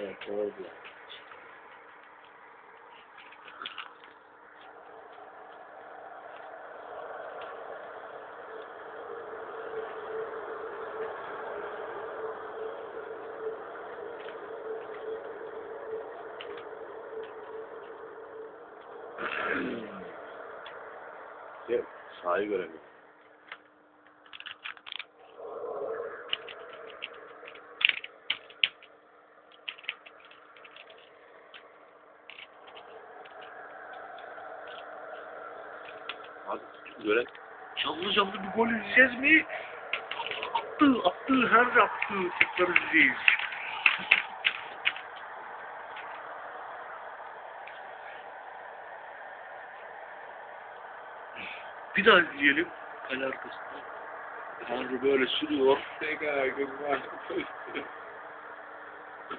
Evet doğru diyor. Ya, sahayı Hadi göre. Canlı canlı bir gol izleyeceğiz mi? Attı, attı, her attı. Tekrar izleyeceğiz. Bir daha izleyelim. Kale arkasında. Tanrı böyle sürüyor. Tekrar gözüm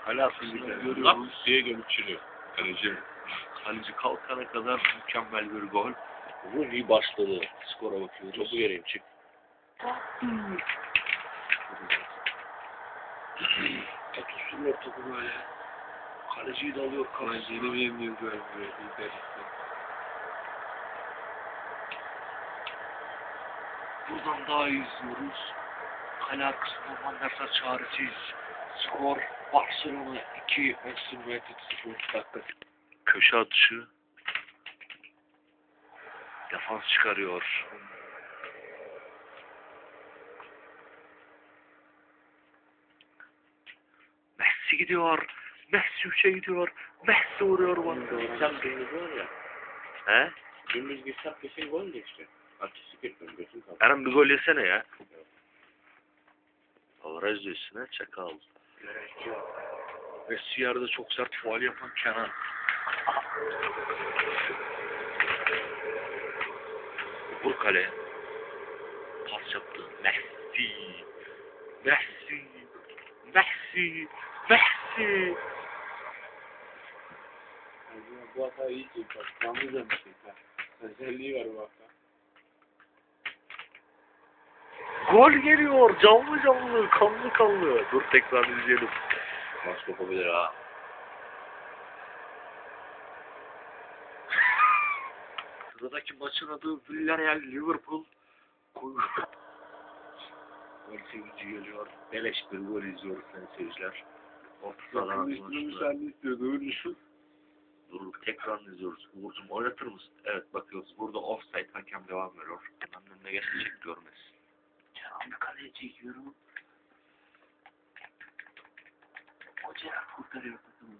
Kale arkasında görüyoruz. diye gömçülüyor. Kaleci. Kaleci kalkana kadar mükemmel bir gol. Rooney başladı. Skora bakıyoruz. Topu vereyim çık. Tutuşturlar topu böyle. Kaleciyi de alıyor. Kaleciyi de yeni görmüyor. Buradan daha iyi izliyoruz. Kale arkasından Van der Sar çaresiz. Skor Barcelona 2, Manchester United 0 dakika. Köşe atışı. Defans çıkarıyor. Messi gidiyor. Messi 3'e gidiyor. Messi vuruyor Sar. Sen dümdüz var ya. He? Dümdüz gitsem kesin gol de işte. Artistik etmiyorum. Gözüm kaldı. Eren bir gol yesene ya. De üstüne çakal. Messi yerde çok sert faal yapan Kenan. Vur kaleye. Pas yaptı. Messi. Messi. Messi. Messi. Bu hata iyi ki. Bak, yalnızca bir şey. ha. Özelliği var bu hata. Gol geliyor. Canlı canlı. Kanlı kanlı. Dur tekrar izleyelim. Maç kopabilir ha. Sıradaki maçın adı Villarreal Liverpool. Gol sevinci geliyor. Beleş bir gol izliyoruz sayın seyirciler. Orta sahadan atılmışlar. istiyordu. Dur tekrar izliyoruz. Uğur'cum oynatır mısın? Evet bakıyoruz. Burada offside hakem devam veriyor. Hemen önüne geçecek görmez. Kenan bir kaleye çekiyorum. Hoca kurtarıyor takımı.